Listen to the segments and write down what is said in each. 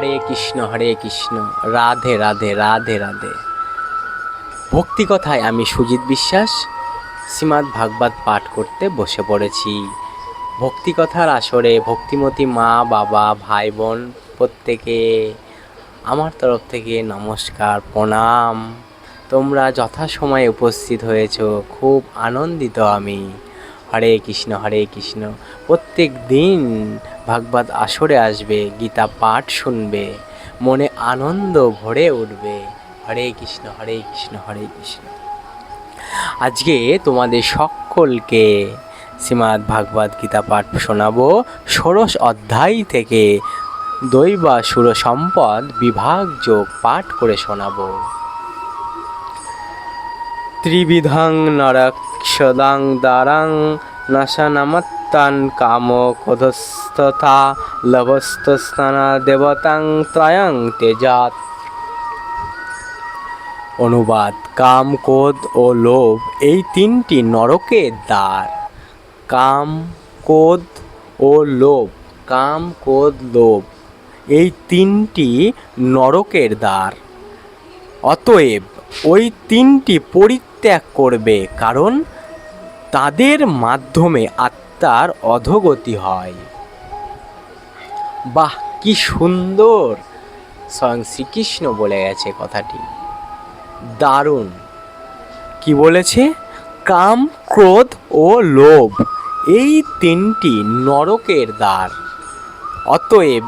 হরে কৃষ্ণ হরে কৃষ্ণ, রাধে রাধে রাধে রাধে। ভক্তি কথায় আমি সুজিত বিশ্বাস, শ্রীমদ্ ভাগবত পাঠ করতে বসে পড়েছি। ভক্তি কথার আসরে ভক্তিমতী মা, বাবা, ভাই, বোন, প্রত্যেকে আমার তরফ থেকে নমস্কার, প্রণাম। তোমরা যথাসময়ে উপস্থিত হয়েছ, খুব আনন্দিত আমি। হরে কৃষ্ণ হরে কৃষ্ণ। প্রত্যেক দিন ভাগবত আসরে আসবে, গীতা পাঠ শুনবে, মনে আনন্দ ভরে উঠবে। হরে কৃষ্ণ হরে কৃষ্ণ হরে কৃষ্ণ। আজকে তোমাদের সকলকে শ্রীমদ্ ভাগবত গীতা পাঠ শোনাবো। ষোড়শ অধ্যায় থেকে দৈবা সুর সম্পদ বিভাগ যোগ পাঠ করে শোনাবো। ত্রিবিধাং নরক সদাং দারাং নাশানামত্তান কাম কোধস্থতা লভস্তস্থানা দেবতাং ত্রয়ং তেজাত অনুবাদ, কাম ক্রোধ ও লোভ এই তিনটি নরকের দ্বার। কাম ক্রোধ ও লোভ, কাম ক্রোধ লোভ এই তিনটি নরকের দ্বার। অতএব ওই তিনটি পরিত্যাগ করবে কারণ তাদের মাধ্যমে আত্মার অধোগতি হয়। বাহ, কি সুন্দর! স্বয়ং শ্রীকৃষ্ণ বলে গেছে কথাটি। দারুণ। কি বলেছে? কাম, ক্রোধ ও লোভ, এই তিনটি নরকের দ্বার। অতএব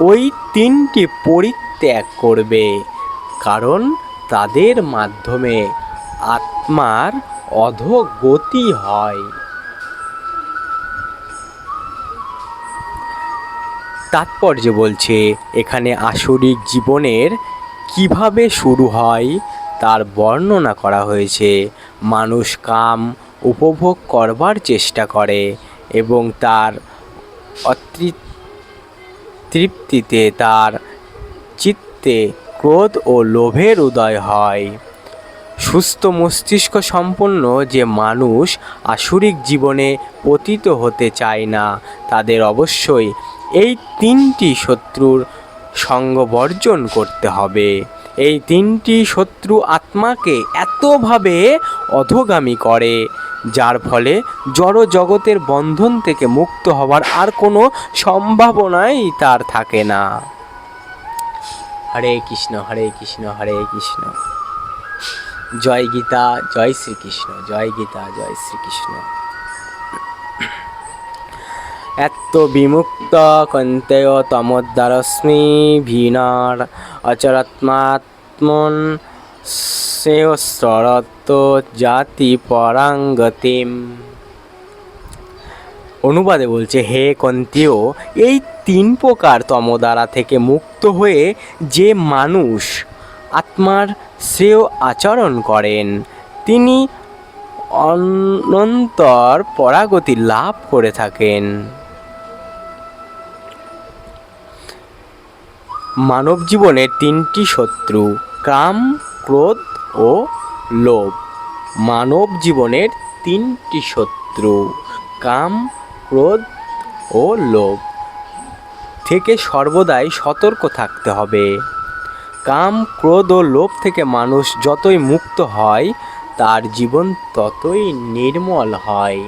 ওই তিনটি পরিত্যাগ করবে, কারণ তাদের মাধ্যমে আত্মার অধোগতি হয়। তাৎপর্য বলছে, এখানে আসরিক জীবনের কীভাবে শুরু হয় তার বর্ণনা করা হয়েছে। মানুষ কাম উপভোগ করবার চেষ্টা করে এবং তার তৃপ্তিতে তার চিত্তে ক্রোধ ও লোভের উদয় হয়। সুস্থ মস্তিষ্ক সম্পন্ন যে মানুষ আসরিক জীবনে পতিত হতে চায় না, তাদের অবশ্যই এই তিনটি শত্রুর সঙ্গ বর্জন করতে হবে। এই তিনটি শত্রু আত্মাকে এতভাবে অধোগামী করে, যার ফলে জড় জগতের বন্ধন থেকে মুক্ত হওয়ার আর কোনো সম্ভাবনাই তার থাকে না। হরে কৃষ্ণ হরে কৃষ্ণ হরে কৃষ্ণ। জয় গীতা, জয় শ্রীকৃষ্ণ, জয় গীতা, জয় শ্রীকৃষ্ণ। এত বিমুক্ত কন্তেয় তমোদ্দারস্মি ভীনার অচরাত্মাত্মন শ্রেয়স্বরত জাতি পরাঙ্গতিম। অনুবাদে বলছে, হে কন্তীয়, এই তিন প্রকার তমদ্বারা থেকে মুক্ত হয়ে যে মানুষ আত্মার শ্রেয় আচরণ করেন। তিনি অনন্তর পরাগতি লাভ করে থাকেন। মানব জীবনের তিনটি শত্রু, কাম, ক্রোধ ও লোভ। মানব জীবনের তিনটি শত্রু, কাম, ক্রোধ ও লোভ। থেকে সর্বদাই সতর্ক থাকতে হবে। কাম ক্রোধ ও লোভ থেকে মানুষ যতই মুক্ত হয়, তার জীবন ততই নির্মল হয়।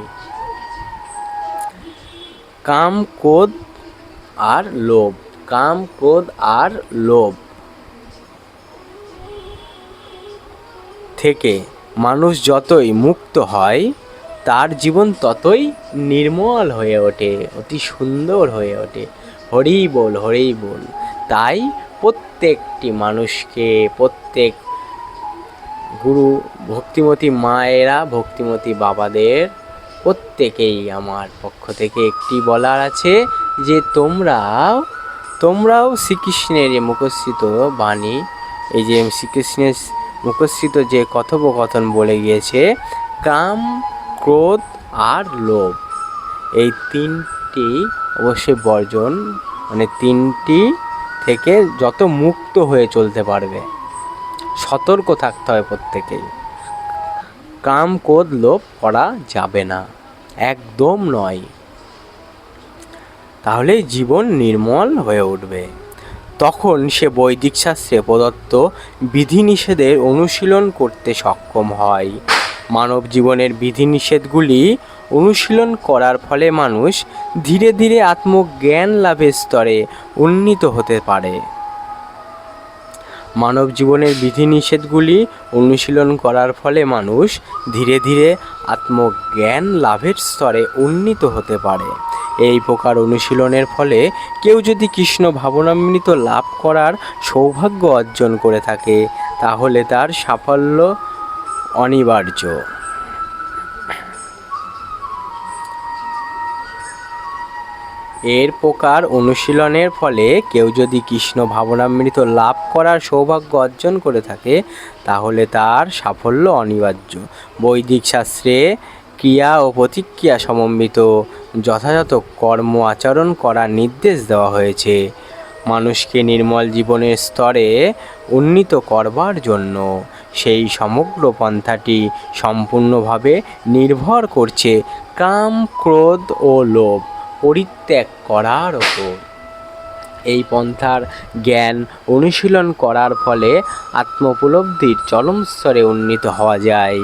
কাম ক্রোধ আর লোভ কাম ক্রোধ আর লোভ থেকে মানুষ যতই মুক্ত হয়, তার জীবন ততই নির্মল হয়ে ওঠে, অতি সুন্দর হয়ে ওঠে। হরি বল হরি বল, তাই প্রত্যেকটি মানুষকে, প্রত্যেক গুরু, ভক্তিমতী মায়েরা, ভক্তিমতী বাবাদের প্রত্যেকেই আমার পক্ষ থেকে একটি বলার আছে যে তোমরাও তোমরাও শ্রীকৃষ্ণের এই মুখস্থিত বাণী, এই যে শ্রীকৃষ্ণের মুখস্থিত যে কথোপকথন বলে গিয়েছে, কাম, ক্রোধ আর লোভ। এই তিনটি অবশ্যই বর্জন মানে তিনটি থেকে যত মুক্ত হয়ে চলতে পারবে। সতর্ক থাকতে হয় প্রত্যেকেই। কাম কোদ লোভ করা যাবে না। একদম নয়। তাহলে জীবন নির্মল হয়ে উঠবে। তখন সে বৈদিক শাস্ত্রে প্রদত্ত বিধিনিষেধের অনুশীলন করতে সক্ষম হয়। মানব জীবনের বিধিনিষেধগুলি অনুশীলন করার ফলে মানুষ ধীরে ধীরে আত্মজ্ঞান লাভের স্তরে উন্নীত হতে পারে। মানব জীবনের বিধিনিষেধগুলি অনুশীলন করার ফলে মানুষ ধীরে ধীরে আত্মজ্ঞান লাভের স্তরে উন্নীত হতে পারে। এই প্রকার অনুশীলনের ফলে কেউ যদি কৃষ্ণ ভাবনামৃত লাভ করার সৌভাগ্য অর্জন করে থাকে, তাহলে তার সাফল্য অনিবার্য। এর প্রকার অনুশীলনের ফলে কেউ যদি কৃষ্ণ ভাবনামৃত লাভ করার সৌভাগ্য অর্জন করে থাকে, তাহলে তার সাফল্য অনিবার্য। বৈদিক শাস্ত্রে ক্রিয়া ও প্রতিক্রিয়া সমন্বিত যথাযথ কর্ম আচরণ করার নির্দেশ দেওয়া হয়েছে। মানুষকে নির্মল জীবনের স্তরে উন্নীত করবার জন্য সেই সমগ্র পন্থাটি সম্পূর্ণভাবে নির্ভর করছে কাম, ক্রোধ ও লোভ। পরিত্যাগ করার ওপর। এই পন্থার জ্ঞান অনুশীলন করার ফলে আত্মোপলব্ধির চরম স্তরে উন্নীত হওয়া যায়।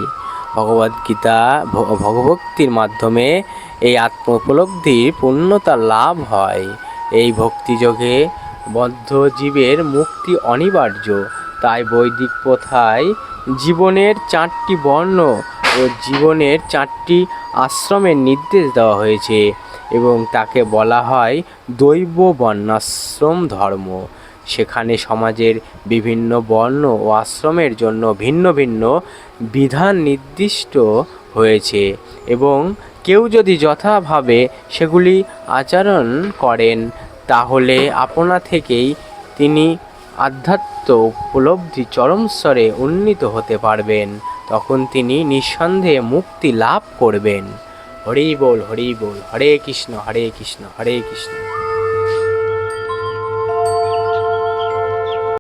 ভগবদ্গীতা ভগভক্তির মাধ্যমে এই আত্মোপলব্ধির পূর্ণতা লাভ হয়। এই ভক্তিযোগে বদ্ধ জীবের মুক্তি অনিবার্য। তাই বৈদিক প্রথায় জীবনের চারটি বর্ণ ও জীবনের চারটি আশ্রমের নির্দেশ দেওয়া হয়েছে। এবং তাকে বলা হয় দৈব বর্ণাশ্রম ধর্ম। সেখানে সমাজের বিভিন্ন বর্ণ ও আশ্রমের জন্য ভিন্ন ভিন্ন বিধান নির্দিষ্ট হয়েছে এবং কেউ যদি যথাভাবে সেগুলি আচরণ করেন, তাহলে আপনা থেকেই তিনি আধ্যাত্ম উপলব্ধি চরম স্তরে উন্নীত হতে পারবেন। তখন তিনি নিঃসন্দেহে মুক্তি লাভ করবেন। হরি বল হরি বল হরে কৃষ্ণ হরে কৃষ্ণ হরে কৃষ্ণ